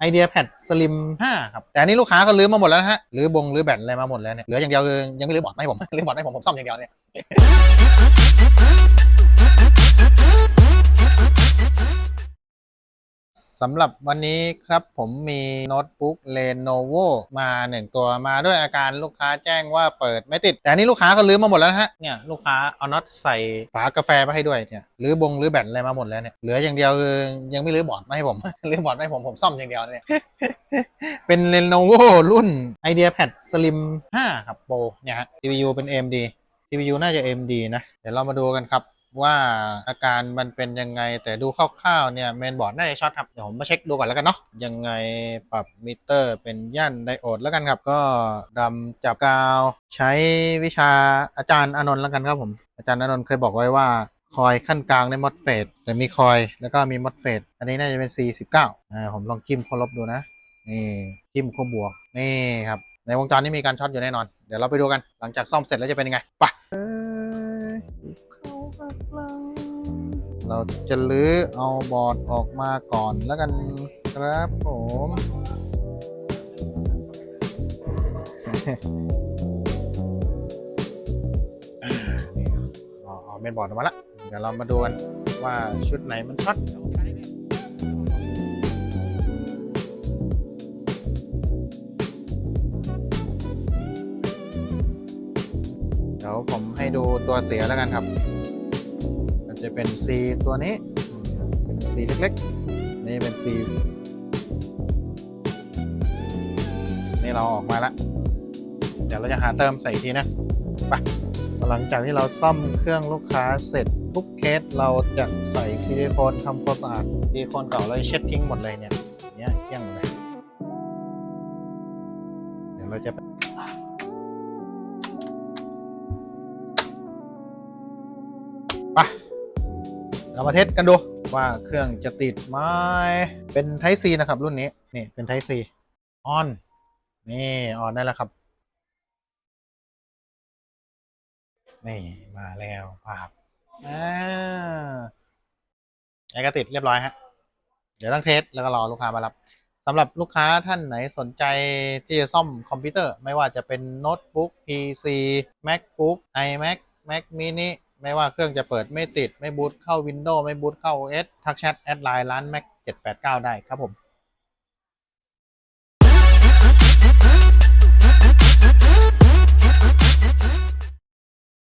ไอเดียแพดสลิม5ครับ แต่อันนี้ลูกค้าเขาลื้อมาหมดแล้วนะฮะลื้อบงลื้อแบตอะไรมาหมดแล้วเนี่ยเหลืออย่างเดียวคือยังไม่ลื้อบอร์ดให้ผมลื้อบอร์ดให้ผมผมซ่อมอย่างเดียวเนี่ย สำหรับวันนี้ครับผมมีโน้ตบุ๊ก Lenovo มาหนึ่งตัวมาด้วยอาการลูกค้าแจ้งว่าเปิดไม่ติด แต่อันนี้ลูกค้าเขาลื้อมาหมดแล้วฮะเนี่ยลูกค้าเอาน็อตใส่ฝากาแฟมาให้ด้วยเนี่ยรื้อบงรื้อแบตอะไรมาหมดแล้วเนี่ยเหลืออย่างเดียวคือยังไม่รื้อบอร์ดมาให้ผม รื้อบอร์ดมาให้ผมผมซ่อมอย่างเดียวเนี่ยเป็น Lenovo รุ่น IdeaPad Slim 5 ครับโปรเนี่ยฮะ CPU เป็น AMD CPU น่าจะ AMD นะเดี๋ยวเรามาดูกันครับ ว่าอาการมันเป็นยังไง แต่ดูคร่าวๆเนี่ยเมนบอร์ดน่าจะช็อตครับ เดี๋ยวผมมาเช็คดูก่อนแล้วกันเนาะยังไงปรับมิเตอร์เป็นย่านไดโอดแล้วกันครับ ก็ดำจับกาว ใช้วิชาอาจารย์อนนท์แล้วกันครับผม อาจารย์อนนท์เคยบอกไว้ว่าคอยขั้นกลางในมอดเฟดแต่มีคอยแล้วก็มีมอดเฟดอันนี้น่าจะเป็น C19 อ่าผมลองจิ้มโคลบดูนะนี่จิ้มขั้วบวกนี่ครับในวงจรนี้มีการช็อตอยู่แน่นอน เดี๋ยวเราไปดูกันหลังจากซ่อมเสร็จแล้วจะเป็นยังไงไป เราจะลื้อเอาบอร์ดออกมาก่อนแล้วกันครับผมเอาเมนบอร์ดออกมาละเดี๋ยวเรามาดูกันว่าชุดไหนมันช็อตเดี๋ยวผมให้ดูตัวเสียแล้วกันครับ จะเป็น C ตัวนี้ เป็น C เล็กๆ นี่เป็น C นี่เราออกมาแล้ว เดี๋ยวเราจะหาเติมใส่อีกทีนะไปหลังจากที่เราซ่อมเครื่องลูกค้าเสร็จทุกเคสเราจะใส่ซิลิโคนทำความสะอาดซิลิโคนเก่าเราเช็ดทิ้งหมดเลยเนี่ยเนี่ยเกลี้ยงหมดเลยเดี๋ยวเราจะไป เรามาเทสกันดูว่าเครื่องจะติดไหมเป็น Type C นะครับ รุ่นนี้นี่เป็น Type C on นี่ออนได้แล้วครับ นี่มาแล้วภาพอ่าไอ้ก็ติดเรียบร้อยฮะ เดี๋ยวต้องเทสแล้วก็รอลูกค้ามารับสำหรับลูกค้าท่านไหนสนใจที่จะซ่อมคอมพิวเตอร์ ไม่ว่าจะเป็นโน้ตบุ๊ก PC MacBook iMac Mac mini ไม่ว่าเครื่องจะเปิดไม่ติดไม่บูตเข้า Windows ไม่บูตเข้า OS ทักแชทแอดไลน์ร้าน Mac 789 ได้ครับผม